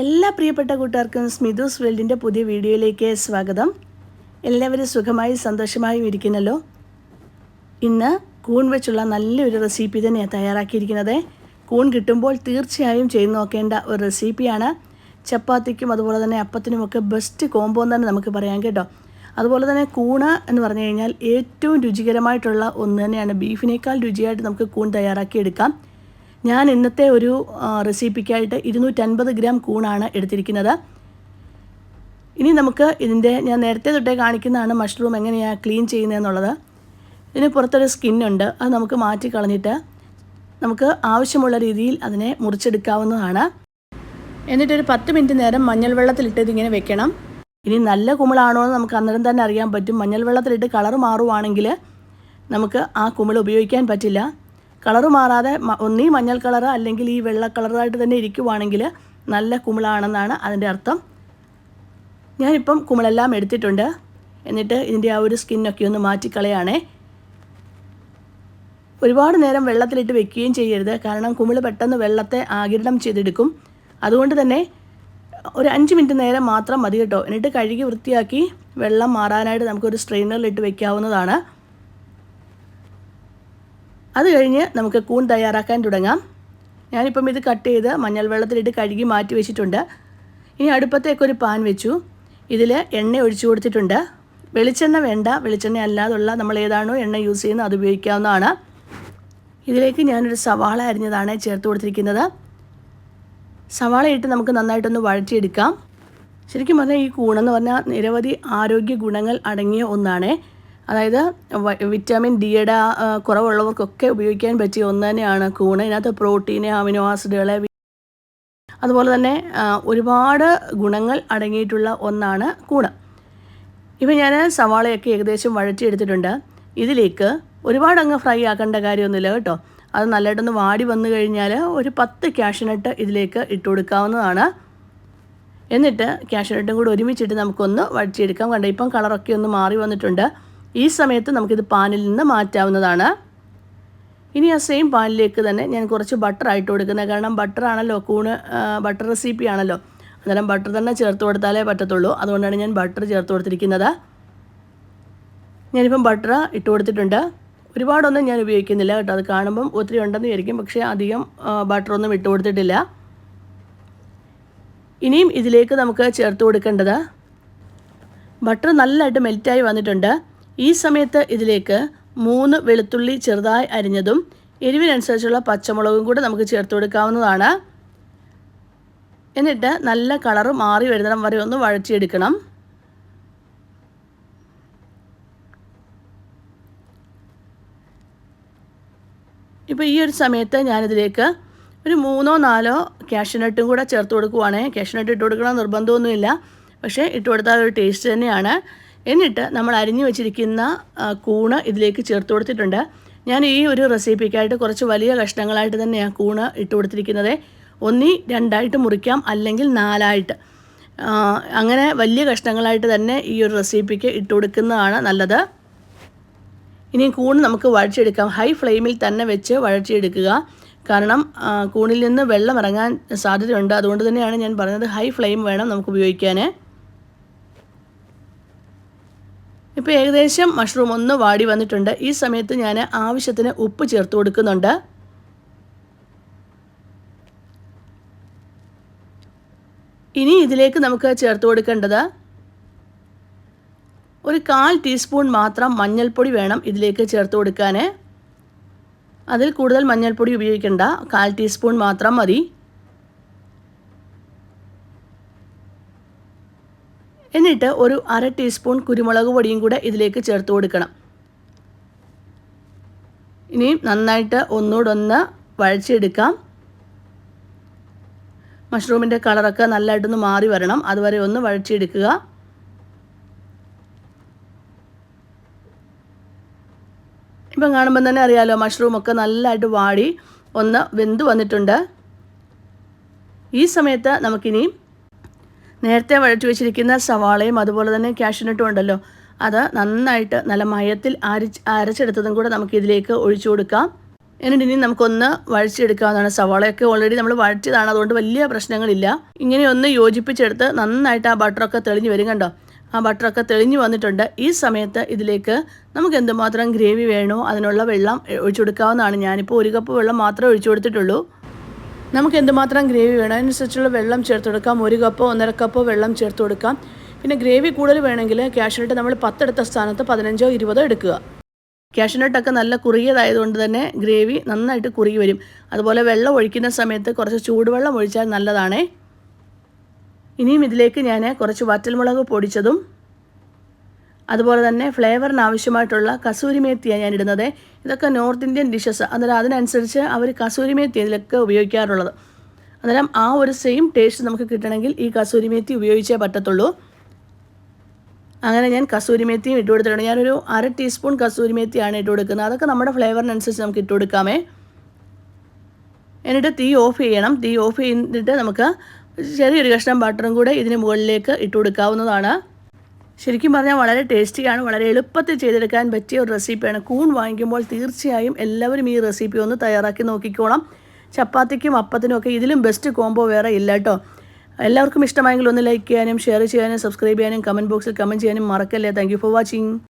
എല്ലാ പ്രിയപ്പെട്ട കൂട്ടുകാർക്കും സ്മിതുസ് വേൾഡിന്റെ പുതിയ വീഡിയോയിലേക്ക് സ്വാഗതം. എല്ലാവരും സുഖമായും സന്തോഷമായും ഇരിക്കുന്നല്ലോ? ഇന്ന് കൂൺ വെച്ചുള്ള നല്ലൊരു റെസിപ്പി തന്നെയാണ് തയ്യാറാക്കിയിരിക്കുന്നത്. കൂൺ കിട്ടുമ്പോൾ തീർച്ചയായും ചെയ്തു നോക്കേണ്ട ഒരു റെസിപ്പിയാണ് ചപ്പാത്തിക്കും അതുപോലെ തന്നെ അപ്പത്തിനുമൊക്കെ ബെസ്റ്റ് കോംബോ തന്നെ നമുക്ക് പറയാം കേട്ടോ. അതുപോലെ തന്നെ കൂണ് എന്ന് പറഞ്ഞു കഴിഞ്ഞാൽ ഏറ്റവും രുചികരമായിട്ടുള്ള ഒന്ന് തന്നെയാണ്. ബീഫിനേക്കാൾ രുചിയായിട്ട് നമുക്ക് കൂൺ തയ്യാറാക്കി എടുക്കാം ഞാൻ ഇന്നത്തെ ഒരു റെസിപ്പിക്കായിട്ട് ഇരുന്നൂറ്റൻപത് ഗ്രാം കൂണാണ് എടുത്തിരിക്കുന്നത്. ഇനി നമുക്ക് ഇതിന്റെ ഞാൻ നേരത്തെ തൊട്ടേ കാണിക്കുന്നതാണ് മഷ്റൂം എങ്ങനെയാണ് ക്ലീൻ ചെയ്യുന്നതെന്നുള്ളത് ഇതിന് പുറത്തൊരു സ്കിന്നുണ്ട് അത് നമുക്ക് മാറ്റി കളഞ്ഞിട്ട് നമുക്ക് ആവശ്യമുള്ള രീതിയിൽ അതിനെ മുറിച്ചെടുക്കാവുന്നതാണ്. എന്നിട്ടൊരു പത്ത് മിനിറ്റ് നേരം മഞ്ഞൾ വെള്ളത്തിലിട്ട് ഇതിങ്ങനെ വെക്കണം. ഇനി നല്ല കുമിളാണോ എന്ന് നമുക്ക് അന്നേരം തന്നെ അറിയാൻ പറ്റും. മഞ്ഞൾ വെള്ളത്തിലിട്ട് കളർ മാറുവാണെങ്കിൽ നമുക്ക് ആ കുമിൾ ഉപയോഗിക്കാൻ പറ്റില്ല. കളറ് മാറാതെ ഒന്നീ മഞ്ഞൾ കളറ് അല്ലെങ്കിൽ ഈ വെള്ള കളറായിട്ട് തന്നെ ഇരിക്കുവാണെങ്കിൽ നല്ല കുമിളാണെന്നാണ് അതിന്റെ അർത്ഥം. ഞാനിപ്പം കുമിളെല്ലാം എടുത്തിട്ടുണ്ട്. എന്നിട്ട് ഇതിന്റെ ആ ഒരു സ്കിന്നൊക്കെ ഒന്ന് മാറ്റിക്കളയാണേ. ഒരുപാട് നേരം വെള്ളത്തിലിട്ട് വെക്കുകയും ചെയ്യരുത്. കാരണം കുമിൾ പെട്ടെന്ന് വെള്ളത്തെ ആകിരണം ചെയ്തെടുക്കും. അതുകൊണ്ട് തന്നെ ഒരു അഞ്ച് മിനിറ്റ് നേരം മാത്രം മതി കേട്ടോ. എന്നിട്ട് കഴുകി വൃത്തിയാക്കി വെള്ളം മാറാനായിട്ട് നമുക്കൊരു സ്ട്രെയിനറിലിട്ട് വെക്കാവുന്നതാണ്. അത് കഴിഞ്ഞ് നമുക്ക് കൂൺ തയ്യാറാക്കാൻ തുടങ്ങാം. ഞാനിപ്പം ഇത് കട്ട് ചെയ്ത് മഞ്ഞൾ വെള്ളത്തിലിട്ട് കഴുകി മാറ്റി വെച്ചിട്ടുണ്ട്. ഇനി അടുപ്പത്തേക്ക് ഒരു പാൻ വെച്ചു. ഇതിൽ എണ്ണ ഒഴിച്ചു കൊടുത്തിട്ടുണ്ട്. വെളിച്ചെണ്ണ വേണ്ട. വെളിച്ചെണ്ണ അല്ലാതുള്ള നമ്മൾ ഏതാണോ എണ്ണ യൂസ് ചെയ്യുന്നത് അത് ഉപയോഗിക്കാവുന്നതാണ്. ഇതിലേക്ക് ഞാനൊരു സവാള അരിഞ്ഞതാണ് ചേർത്ത് കൊടുത്തിരിക്കുന്നത്. സവാള ഇട്ട് നമുക്ക് നന്നായിട്ടൊന്ന് വഴറ്റിയെടുക്കാം. ശരിക്കും പറഞ്ഞാൽ ഈ കൂണെന്ന് പറഞ്ഞാൽ നിരവധി ആരോഗ്യ ഗുണങ്ങൾ അടങ്ങിയ ഒന്നാണ്. അതായത് വിറ്റാമിൻ ഡിയുടെ കുറവുള്ളവർക്കൊക്കെ ഉപയോഗിക്കാൻ പറ്റിയ ഒന്ന് തന്നെയാണ് കൂണ് ഇതിനകത്ത് പ്രോട്ടീന് അമിനോ ആസിഡുകളെ അതുപോലെ തന്നെ ഒരുപാട് ഗുണങ്ങൾ അടങ്ങിയിട്ടുള്ള ഒന്നാണ് കൂണ് ഇപ്പം ഞാൻ സവാളയൊക്കെ ഏകദേശം വഴറ്റിയെടുത്തിട്ടുണ്ട്. ഇതിലേക്ക് ഒരുപാട് അങ്ങ് ഫ്രൈ ആക്കേണ്ട കാര്യമൊന്നുമില്ല കേട്ടോ. അത് നല്ലതായിട്ടൊന്ന് വാടി വന്നു കഴിഞ്ഞാൽ ഒരു പത്ത് ക്യാഷ്നട്ട് ഇതിലേക്ക് ഇട്ട് കൊടുക്കാവുന്നതാണ്. എന്നിട്ട് ക്യാഷ്നട്ടും കൂടി ഒരുമിച്ചിട്ട് നമുക്കൊന്ന് വഴറ്റിയെടുക്കാം. കണ്ടോ ഇപ്പം കളറൊക്കെ ഒന്ന് മാറി വന്നിട്ടുണ്ട്. ഈ സമയത്ത് നമുക്കിത് പാനിൽ നിന്ന് മാറ്റാവുന്നതാണ്. ഇനി ആ സെയിം പാനിലേക്ക് തന്നെ ഞാൻ കുറച്ച് ബട്ടർ ആയിട്ട് കൊടുക്കുന്നത്. കാരണം ബട്ടർ ആണല്ലോ കൂണ് ബട്ടർ റെസിപ്പി ആണല്ലോ. അന്നേരം ബട്ടർ തന്നെ ചേർത്ത് കൊടുത്താലേ പറ്റത്തുള്ളൂ. അതുകൊണ്ടാണ് ഞാൻ ബട്ടർ ചേർത്ത് കൊടുത്തിരിക്കുന്നത്. ഞാനിപ്പം ബട്ടർ ഇട്ട് കൊടുത്തിട്ടുണ്ട്. ഒരുപാടൊന്നും ഞാൻ ഉപയോഗിക്കുന്നില്ല കേട്ടോ. അത് കാണുമ്പം ഒത്തിരി ഉണ്ടെന്ന് വിചാരിക്കും. പക്ഷേ അധികം ബട്ടറൊന്നും ഇട്ട് കൊടുത്തിട്ടില്ല. ഇനിയും ഇതിലേക്ക് നമുക്ക് ചേർത്ത് കൊടുക്കേണ്ടത് ബട്ടർ നല്ലതായിട്ട് മെൽറ്റായി വന്നിട്ടുണ്ട്. ഈ സമയത്ത് ഇതിലേക്ക് മൂന്ന് വെളുത്തുള്ളി ചെറുതായി അരിഞ്ഞതും എരിവിനനുസരിച്ചുള്ള പച്ചമുളകും കൂടെ നമുക്ക് ചേർത്ത് കൊടുക്കാവുന്നതാണ്. എന്നിട്ട് നല്ല കളറ് മാറി വരുന്നിടം വരെ ഒന്ന് വഴറ്റിയെടുക്കണം. ഇപ്പോൾ ഈ ഒരു സമയത്ത് ഞാനിതിലേക്ക് ഒരു മൂന്നോ നാലോ കാഷ്യൂനട്ടും കൂടെ ചേർത്ത് കൊടുക്കുവാണേ. കാഷ്യൂനട്ട് ഇട്ട് കൊടുക്കണം നിർബന്ധമൊന്നുമില്ല. പക്ഷേ ഇട്ട് കൊടുത്താൽ ഒരു ടേസ്റ്റ് തന്നെയാണ്. എന്നിട്ട് നമ്മൾ അരിഞ്ഞു വെച്ചിരിക്കുന്ന കൂണ് ഇതിലേക്ക് ചേർത്ത് കൊടുത്തിട്ടുണ്ട്. ഞാൻ ഈ ഒരു റെസിപ്പിക്കായിട്ട് കുറച്ച് വലിയ കഷ്ണങ്ങളായിട്ട് തന്നെയാണ് കൂണ് ഇട്ട് കൊടുത്തിരിക്കുന്നത്. ഒന്നി രണ്ടായിട്ട് മുറിക്കാം അല്ലെങ്കിൽ നാലായിട്ട്. അങ്ങനെ വലിയ കഷ്ണങ്ങളായിട്ട് തന്നെ ഈ ഒരു റെസിപ്പിക്ക് ഇട്ട് കൊടുക്കുന്നതാണ് നല്ലത്. ഇനി കൂണ് നമുക്ക് വഴച്ചെടുക്കാം ഹൈ ഫ്ലെയിമിൽ തന്നെ വെച്ച് വഴച്ചെടുക്കുക കാരണം കൂണിൽ നിന്ന് വെള്ളം ഇറങ്ങാൻ സാധ്യതയുണ്ട്. അതുകൊണ്ട് തന്നെയാണ് ഞാൻ പറഞ്ഞത് ഹൈ ഫ്ലെയിം വേണം നമുക്ക് ഉപയോഗിക്കാൻ ഇപ്പോൾ ഏകദേശം മഷ്റൂം ഒന്ന് വാടി വന്നിട്ടുണ്ട്. ഈ സമയത്ത് ഞാൻ ആവശ്യത്തിന് ഉപ്പ് ചേർത്ത് കൊടുക്കുന്നുണ്ട്. ഇനി ഇതിലേക്ക് നമുക്ക് ചേർത്ത് കൊടുക്കേണ്ടത് ഒരു കാൽ ടീസ്പൂൺ മാത്രം മഞ്ഞൾപ്പൊടി വേണം ഇതിലേക്ക് ചേർത്ത് കൊടുക്കാൻ അതിൽ കൂടുതൽ മഞ്ഞൾപ്പൊടി ഉപയോഗിക്കേണ്ട. കാൽ ടീസ്പൂൺ മാത്രം മതി. എന്നിട്ട് ഒരു അര ടീസ്പൂൺ കുരുമുളക് പൊടിയും കൂടെ ഇതിലേക്ക് ചേർത്ത് കൊടുക്കണം. ഇനി നന്നായിട്ട് ഒന്നുകൂടെ ഒന്ന് വഴച്ചെടുക്കാം മഷ്റൂമിന്റെ കളറൊക്കെ നല്ലതായിട്ടൊന്ന് മാറി വരണം. അതുവരെ ഒന്ന് വഴച്ചെടുക്കുക ഇപ്പം കാണുമ്പോൾ തന്നെ അറിയാലോ മഷ്റൂമൊക്കെ നല്ലതായിട്ട് വാടി ഒന്ന് വെന്ത് വന്നിട്ടുണ്ട്. ഈ സമയത്ത് നമുക്കിനി നേരത്തെ വഴറ്റി വെച്ചിരിക്കുന്ന സവാളയും അതുപോലെ തന്നെ ക്യാഷ്യൂനട്ടും ഉണ്ടല്ലോ അത് നന്നായിട്ട് നല്ല മയത്തിൽ അരച്ച് അരച്ചെടുത്തതും കൂടെ നമുക്ക് ഇതിലേക്ക് ഒഴിച്ചു കൊടുക്കാം. എന്നിട്ട് ഇനി നമുക്കൊന്ന് വഴച്ചെടുക്കാവുന്നതാണ് സവാളയൊക്കെ ഓൾറെഡി നമ്മൾ വഴച്ചതാണ് അതുകൊണ്ട് വലിയ പ്രശ്നങ്ങളില്ല. ഇങ്ങനെ ഒന്ന് യോജിപ്പിച്ചെടുത്ത് നന്നായിട്ട് ആ ബട്ടറൊക്കെ തെളിഞ്ഞ് വരും കണ്ടോ? ആ ബട്ടറൊക്കെ തെളിഞ്ഞ് വന്നിട്ടുണ്ട്. ഈ സമയത്ത് ഇതിലേക്ക് നമുക്ക് എന്തുമാത്രം ഗ്രേവി വേണോ അതിനുള്ള വെള്ളം ഒഴിച്ചു കൊടുക്കാവുന്നതാണ്. ഞാനിപ്പോൾ ഒരു കപ്പ് വെള്ളം മാത്രമേ ഒഴിച്ചു കൊടുത്തിട്ടുള്ളൂ. നമുക്ക് എന്തുമാത്രം ഗ്രേവി വേണം? അതിനനുസരിച്ചുള്ള വെള്ളം ചേർത്ത് കൊടുക്കാം. ഒരു കപ്പോ ഒന്നര കപ്പോ വെള്ളം ചേർത്ത് കൊടുക്കാം. പിന്നെ ഗ്രേവി കൂടുതൽ വേണമെങ്കിൽ ക്യാഷ്നട്ട് നമ്മൾ പത്തെടുത്ത സ്ഥാനത്ത് പതിനഞ്ചോ ഇരുപതോ എടുക്കുക. ക്യാഷ്നട്ടൊക്കെ നല്ല കുറുകിയതായതുകൊണ്ട് തന്നെ ഗ്രേവി നന്നായിട്ട് കുറുകി വരും. അതുപോലെ വെള്ളം ഒഴിക്കുന്ന സമയത്ത് കുറച്ച് ചൂടുവെള്ളം ഒഴിച്ചാൽ നല്ലതാണേ. ഇനിയും ഇതിലേക്ക് ഞാൻ കുറച്ച് വറ്റൽമുളക് പൊടിച്ചതും അതുപോലെ തന്നെ ഫ്ലേവറിന് ആവശ്യമായിട്ടുള്ള കസൂരി മേത്തിയാണ് ഞാൻ ഇടുന്നത് ഇതൊക്കെ നോർത്ത് ഇന്ത്യൻ ഡിഷസ് അന്നേരം അതിനനുസരിച്ച് അവർ കസൂരി മേത്തി ഇതിലൊക്കെ ഉപയോഗിക്കാറുള്ളത്. അന്നേരം ആ ഒരു സെയിം ടേസ്റ്റ് നമുക്ക് കിട്ടണമെങ്കിൽ ഈ കസൂരി മേത്തി ഉപയോഗിച്ചേ പറ്റത്തുള്ളൂ. അങ്ങനെ ഞാൻ കസൂരി മേത്തിയും ഇട്ട് കൊടുത്തിട്ടുണ്ട്. ഞാനൊരു അര ടീസ്പൂൺ കസൂരി മേത്തിയാണ് ഇട്ട് കൊടുക്കുന്നത്. അതൊക്കെ നമ്മുടെ ഫ്ലേവറിനനുസരിച്ച് നമുക്ക് ഇട്ട് കൊടുക്കാമേ. എന്നിട്ട് തീ ഓഫ് ചെയ്യണം. തീ ഓഫ് ചെയ്തിട്ട് നമുക്ക് ചെറിയൊരു കഷ്ണം ബട്ടറും കൂടെ ഇതിന് മുകളിലേക്ക് ഇട്ട് കൊടുക്കാവുന്നതാണ്. ശരിക്കും പറഞ്ഞാൽ വളരെ ടേസ്റ്റിയാണ് വളരെ എളുപ്പത്തിൽ ചെയ്തെടുക്കാൻ പറ്റിയ ഒരു റെസിപ്പിയാണ്. കൂൺ വാങ്ങിക്കുമ്പോൾ തീർച്ചയായും എല്ലാവരും ഈ റെസിപ്പി ഒന്ന് തയ്യാറാക്കി നോക്കിക്കോളാം ചപ്പാത്തിക്കും അപ്പത്തിനും ഒക്കെ ഇതിലും ബെസ്റ്റ് കോംബോ വേറെ ഇല്ല കേട്ടോ. എല്ലാവർക്കും ഇഷ്ടമായെങ്കിൽ ഒന്ന് ലൈക്ക് ചെയ്യാനും ഷെയർ ചെയ്യാനും സബ്സ്ക്രൈബ് ചെയ്യാനും കമന്റ് ബോക്സിൽ കമന്റ് ചെയ്യാനും മറക്കല്ലേ. Thank for watching